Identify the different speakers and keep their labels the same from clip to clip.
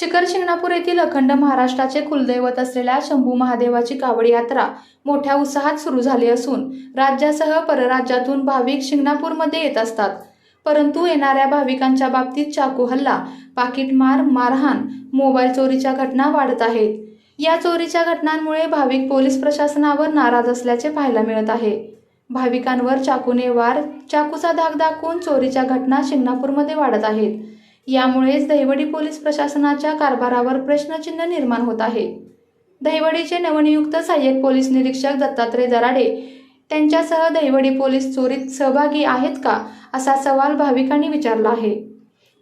Speaker 1: शिखर शिंगणापूर येथील अखंड महाराष्ट्राचे कुलदैवत असलेल्या शंभू महादेवाची कावड यात्रा मोठ्या उत्साहात सुरू झाली असून राज्यासह परराज्यातून भाविक शिंगणापूरमध्ये येत असतात. परंतु येणाऱ्या भाविकांच्या बाबतीत चाकू हल्ला पाकिटमार मारहाण मोबाईल चोरीच्या घटना वाढत आहेत. या चोरीच्या घटनांमुळे भाविक पोलीस प्रशासनावर नाराज असल्याचे पाहायला मिळत आहे. भाविकांवर चाकूने वार चाकूचा धाक दाखवून चोरीच्या घटना शिंगणापूरमध्ये वाढत आहेत. यामुळेच दहिवडी पोलीस प्रशासनाच्या कारभारावर प्रश्नचिन्ह निर्माण होत आहे. दहिवडीचे नवनियुक्त सहाय्यक पोलीस निरीक्षक दत्तात्रय दराडे त्यांच्यासह दहिवडी पोलीस चोरीत सहभागी आहेत का असा सवाल भाविकांनी विचारला आहे.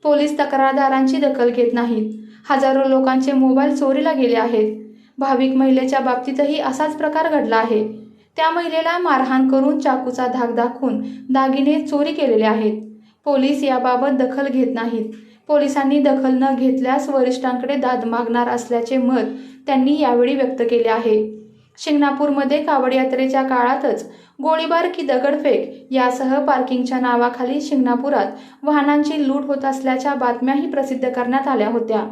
Speaker 1: पोलीस तक्रारदारांची दखल घेत नाहीत. हजारो लोकांचे मोबाईल चोरीला गेले आहेत. भाविक महिलेच्या बाबतीतही असाच प्रकार घडला आहे. त्या महिलेला मारहाण करून चाकूचा धाक दाखवून दागिने चोरी केलेले आहेत. पोलीस याबाबत दखल घेत नाहीत. पोलिसांनी दखल न घेतल्यास वरिष्ठांकडे दाद मागणार असल्याचे मत त्यांनी यावेळी व्यक्त केले आहे. शिंगणापूरमध्ये कावड यात्रेच्या काळातच गोळीबार की दगडफेक यासह पार्किंगच्या नावाखाली शिंगणापुरात वाहनांची लूट होत असल्याच्या बातम्याही प्रसिद्ध करण्यात आल्या होत्या.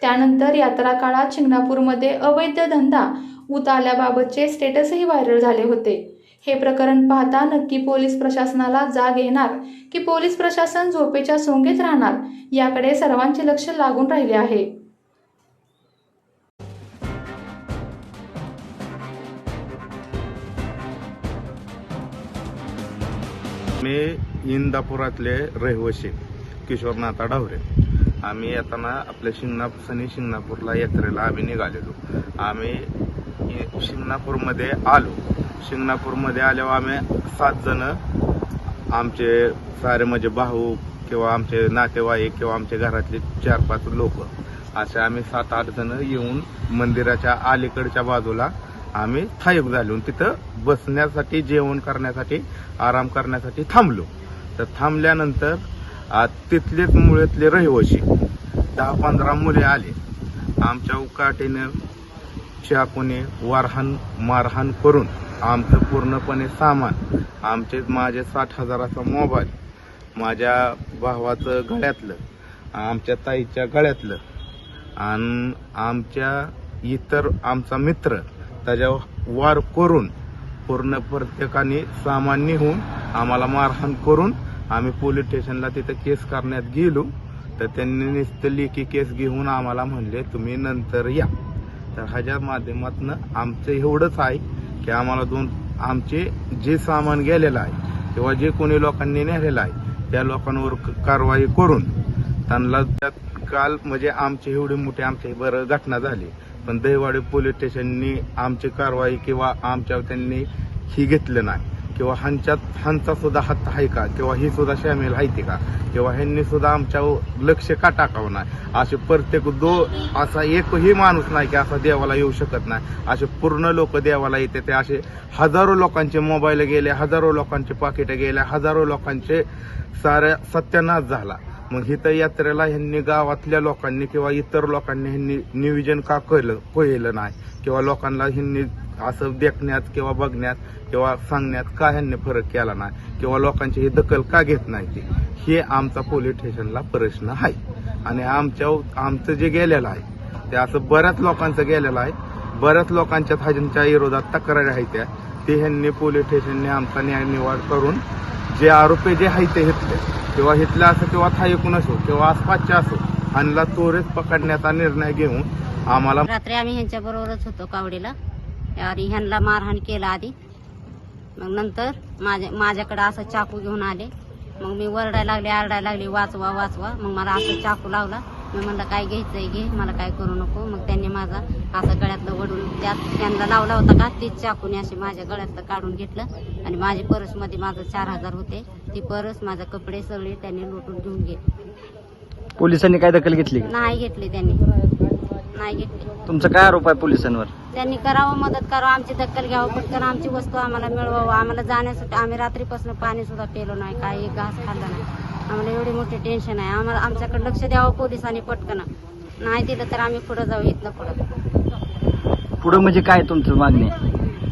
Speaker 1: त्यानंतर यात्रा काळात शिंगणापूरमध्ये अवैध धंदा उत आल्याबाबतचे स्टेटसही व्हायरल झाले होते. हे प्रकरण पाहता नक्की पोलीस प्रशासनाला जाग येणार की पोलीस प्रशासन झोपेच्या सोंगेत राहणार याकडे सर्वांचे लक्ष लागून राहिले आहे.
Speaker 2: मी इंदापुरातले रहिवासी किशोरनाथा डावरे आम्ही येताना आपल्या शिंगणा सनी शिंगणापूरला यात्रेला आम्ही निघालेलो. आम्ही आम्ही शिंगणापूरमध्ये आलो. शिंगणापूरमध्ये आल्यावर आम्ही सात जण आमचे सारे म्हणजे भाऊ किंवा आमचे नातेवाईक किंवा आमच्या घरातले चार पाच लोक. असे आम्ही सात आठ जण येऊन मंदिराच्या अलीकडच्या बाजूला आम्ही स्थायिक झालो तिथं बसण्यासाठी जेवण करण्यासाठी आराम करण्यासाठी थांबलो. तर थांबल्यानंतर तिथलेच मुळेतले रहिवासी दहा पंधरा मुले आले. आमच्या उकाटीनं चाकूने वारहाण मारहाण करून आमचं पूर्णपणे सामान आमचे माझे साठ हजाराचा मोबाईल माझ्या भावाचं गळ्यातलं आमच्या ताईच्या गळ्यातलं आणि आमच्या इतर आमचा मित्र त्याच्यावर वार करून पूर्ण प्रत्येकाने सामान निघून आम्हाला मारहाण करून आम्ही पोलीस स्टेशनला तिथं केस करण्यात गेलो. तर त्यांनी नुसतं लेखी केस घेऊन आम्हाला म्हणले तुम्ही नंतर या. तर ह्याच्या माध्यमातून आमचं एवढंच आहे की आम्हाला दोन आमचे जे सामान गेलेलं आहे किंवा जे कोणी लोकांनी नेलेलं आहे त्या लोकांवर क- कारवाई करून त्यांना त्यात काल म्हणजे आमची एवढे मोठी आमच्या बरं घटना झाली. पण दहिवाडी पोलीस स्टेशननी आमची कारवाई किंवा आमच्या त्यांनी ही घेतलं नाही. किंवा ह्यांच्यात ह्यांचा सुद्धा हात आहे का? किंवा ही सुद्धा शामिल आहे का? किंवा ह्यांनी सुद्धा आमच्यावर लक्ष का टाकावं नाही? असे प्रत्येक दो असा एकही माणूस नाही की असा देवाला येऊ शकत नाही. असे पूर्ण लोक देवाला येते. ते असे हजारो लोकांचे मोबाईल गेले हजारो लोकांचे पाकिटं गेले हजारो लोकांचे साऱ्या सत्यानाश झाला. मग इथं यात्रेला ह्यांनी गावातल्या लोकांनी किंवा इतर लोकांनी ह्यांनी नियोजन का केलं केलं नाही? किंवा लोकांना ह्यांनी असं देखण्यात किंवा बघण्यात किंवा सांगण्यात का ह्यांनी फरक केला नाही. किंवा लोकांची ही दखल का घेत नाही ती? हे आमचा पोलीस स्टेशनला प्रश्न आहे. आणि आमच्या आमचं जे गेलेलं आहे ते असं बऱ्याच लोकांचं गेलेलं आहे. बऱ्याच लोकांच्या ह्यांच्या विरोधात तक्रारी आहेत त्या. ते ह्यांनी पोलीस स्टेशनने आमचा न्याय निवाड करून जे आरोपी जे आहेत ते घेतले. किंवा हिथले असो किंवा थायकून असो किंवा आसपासचे असो ह्यांना त्वरित पकडण्याचा निर्णय घेऊन आम्हाला
Speaker 3: रात्री आम्ही ह्यांच्या बरोबरच होतो कावडीला. आणि ह्यांना मारहाण केला आधी. मग नंतर माझ्या माझ्याकडे असं चाकू घेऊन आले. मग मी वरडायला लागले आरडायला लागली वाचवा वाचवा. मग मला असं चाकू लावला. मी म्हणलं काय घ्यायचंय घे. मला काय करू नको. मग त्यांनी माझा असं गळ्यातलं वडून त्यात त्यांना लावला होता का तीच चाकूने असे माझ्या गळ्यातलं काढून घेतलं. आणि माझी पर्समध्ये माझं चार हजार होते. ती परस माझे कपडे सगळे त्यांनी लुटून घेऊन गेले
Speaker 4: पोलिसांनी काय दखल घेतली?
Speaker 3: नाही घेतले त्यांनी. नाही घेतले.
Speaker 4: तुमचा काय आरोप आहे पोलिसांवर?
Speaker 3: त्यांनी करावं मदत करावं आमची दखल घ्यावं पटकन आमची वस्तू आम्हाला मिळवावं. आम्हाला जाण्यासाठी आम्ही रात्रीपासून पाणी सुद्धा पेलो नाही काही घास खाल्ला नाही. आम्हाला एवढी मोठी टेन्शन आहे. आम्हाला आमच्याकडे लक्ष द्यावं पोलिसांनी पटकन. नाही दिलं तर आम्ही पुढं जाऊ इथनं पुढं.
Speaker 4: पुढं म्हणजे काय तुमचं मागणी?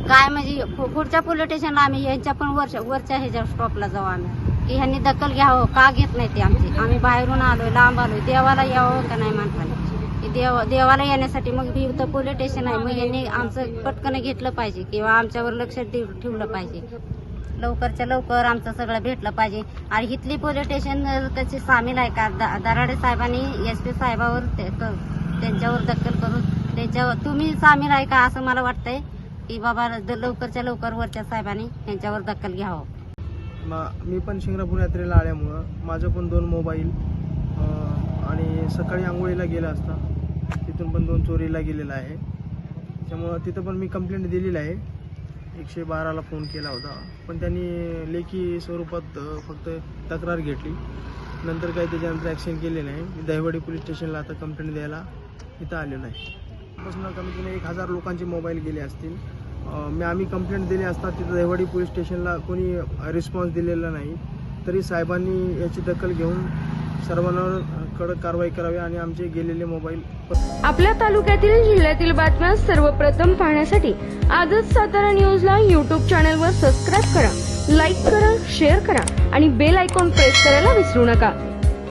Speaker 3: काय म्हणजे पुढच्या पोलीस स्टेशनला आम्ही यांच्या पण वरच्या वरच्या ह्याच्या स्टॉपला जाऊ आम्ही. की ह्यांनी दखल घ्यावं का घेत नाही ते आमची? आम्ही बाहेरून आलोय लांब आलोय. देवाला यावं का नाही माणसाने देव देवाला येण्यासाठी मग भी इथं पोलीस स्टेशन आहे. मग यांनी आमचं पटकन घेतलं पाहिजे किंवा आमच्यावर लक्ष दे- ठेवलं पाहिजे. लवकरच्या लवकर आमचं सगळं भेटलं पाहिजे. आणि इथली पोलीस स्टेशन त्याची सामील आहे का? द- दराडे साहेबांनी एस पी साहेबावर ते- क- त्यांच्यावर दखल करून त्यांच्यावर तुम्ही सामील आहे का असं मला वाटतंय की बाबा द- लवकरच्या लवकर वरच्या साहेबांनी त्यांच्यावर दखल घ्यावं.
Speaker 5: मी पण शिंगणापूर यात्रेला आल्यामुळं माझं पण दोन मोबाईल आणि सकाळी आंघोळीला गेला असता. तिथून पण दोन चोरीला गेलेला आहे. त्यामुळं तिथं पण मी कंप्लेंट दिलेली आहे. एकशे बाराला फोन केला होता. पण त्यांनी लेखी स्वरूपात फक्त तक्रार घेतली. नंतर काही त्याच्यानंतर ॲक्शन केले नाही. मी दहिवडी पोलीस स्टेशनला आता कंप्लेंट द्यायला इथं आलेलो आहे पासून कमीत कमी एक हजार लोकांचे मोबाईल गेले असतील. मी आम्ही कंप्लेंट दिली असता तिथं दहिवडी पोलीस स्टेशनला कोणी रिस्पॉन्स दिलेला नाही. तरी साहेबांनी याची दखल घेऊन सर्वांवर कडक कारवाई करावी आणि आमचे गेलेले मोबाईल
Speaker 6: आपल्या तालुक्यातील जिल्ह्यातील बातम्या सर्वप्रथम पाहण्यासाठी आजच सातारा न्यूजला यूट्यूब चॅनलवर सबस्क्राईब करा लाईक करा शेअर करा आणि बेल आयकॉन प्रेस करायला विसरू नका.